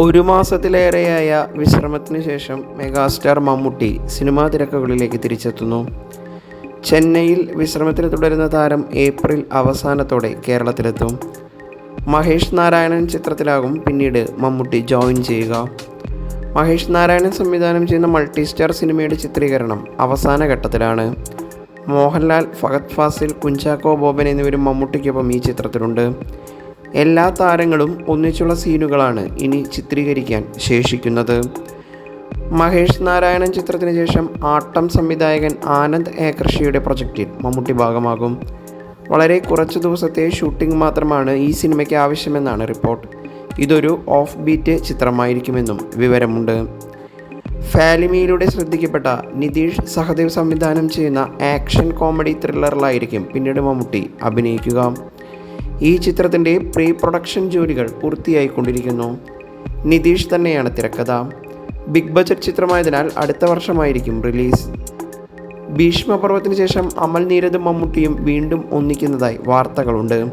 ഒരു മാസത്തിലേറെയായ വിശ്രമത്തിന് ശേഷം മെഗാസ്റ്റാർ മമ്മൂട്ടി സിനിമാ തിരക്കുകളിലേക്ക് തിരിച്ചെത്തുന്നു. ചെന്നൈയിൽ വിശ്രമത്തിൽ തുടരുന്ന താരം ഏപ്രിൽ അവസാനത്തോടെ കേരളത്തിലെത്തും. മഹേഷ് നാരായണൻ ചിത്രത്തിലാകും പിന്നീട് മമ്മൂട്ടി ജോയിൻ ചെയ്യുക. മഹേഷ് നാരായണൻ സംവിധാനം ചെയ്യുന്ന മൾട്ടി സ്റ്റാർ സിനിമയുടെ ചിത്രീകരണം അവസാന ഘട്ടത്തിലാണ്. മോഹൻലാൽ ഫഹദ് ഫാസിൽ കുഞ്ചാക്കോ ബോബൻ എന്നിവരും മമ്മൂട്ടിക്കൊപ്പം ഈ ചിത്രത്തിലുണ്ട്. എല്ലാ താരങ്ങളും ഒന്നിച്ചുള്ള സീനുകളാണ് ഇനി ചിത്രീകരിക്കാൻ ശേഷിക്കുന്നത്. മഹേഷ് നാരായണൻ ചിത്രത്തിന് ശേഷം ആട്ടം സംവിധായകൻ ആനന്ദ് ഏകർഷിയുടെ പ്രൊജക്റ്റിൽ മമ്മൂട്ടി ഭാഗമാകും. വളരെ കുറച്ച് ദിവസത്തെ ഷൂട്ടിംഗ് മാത്രമാണ് ഈ സിനിമയ്ക്ക് ആവശ്യമെന്നാണ് റിപ്പോർട്ട്. ഇതൊരു ഓഫ് ബീറ്റ് ചിത്രമായിരിക്കുമെന്നും വിവരമുണ്ട്. ഫാലിമിയിലൂടെ ശ്രദ്ധിക്കപ്പെട്ട നിതീഷ് സഹദേവ് സംവിധാനം ചെയ്യുന്ന ആക്ഷൻ കോമഡി ത്രില്ലറിലായിരിക്കും പിന്നീട് മമ്മൂട്ടി അഭിനയിക്കുക. ഈ ചിത്രത്തിന്റെ പ്രീ പ്രൊഡക്ഷൻ ജോലികൾ പൂർത്തിയായിക്കൊണ്ടിരിക്കുന്നു. നിതീഷ് തന്നെയാണ് തിരക്കഥ. ബിഗ് ബജറ്റ് ചിത്രമായതിനാൽ അടുത്ത വർഷമായിരിക്കും റിലീസ്. ഭീഷ്മപർവത്തിന് ശേഷം അമൽ നീരദും മമ്മൂട്ടിയും വീണ്ടും ഒന്നിക്കുന്നതായി വാർത്തകളുണ്ട്.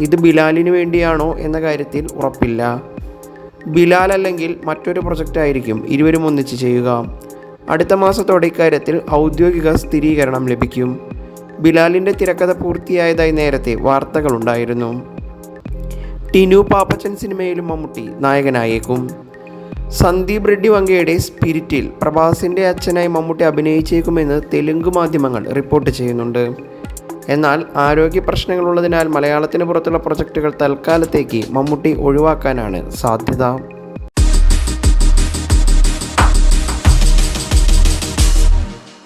ഇത് ബിലാലിന് വേണ്ടിയാണോ എന്ന കാര്യത്തിൽ ഉറപ്പില്ല. ബിലാൽ അല്ലെങ്കിൽ മറ്റൊരു പ്രൊജക്റ്റായിരിക്കും ഇരുവരും ഒന്നിച്ച് ചെയ്യുക. അടുത്ത മാസത്തോടെ ഇക്കാര്യത്തിൽ ഔദ്യോഗിക സ്ഥിരീകരണം ലഭിക്കും. ബിലാലിന്റെ തിരക്കഥ പൂർത്തിയായതായി നേരത്തെ വാർത്തകളുണ്ടായിരുന്നു. ടിനു പാപ്പച്ചൻ സിനിമയിലും മമ്മൂട്ടി നായകനായേക്കും. സന്ദീപ് റെഡ്ഡി വങ്കയുടെ സ്പിരിറ്റിൽ പ്രഭാസിന്റെ അച്ഛനായി മമ്മൂട്ടി അഭിനയിച്ചേക്കുമെന്ന് തെലുങ്ക് മാധ്യമങ്ങൾ റിപ്പോർട്ട് ചെയ്യുന്നുണ്ട്. എന്നാൽ ആരോഗ്യ പ്രശ്നങ്ങളുള്ളതിനാൽ മലയാളത്തിന് പുറത്തുള്ള പ്രൊജക്റ്റുകൾ തൽക്കാലത്തേക്ക് മമ്മൂട്ടി ഒഴിവാക്കാനാണ് സാധ്യത.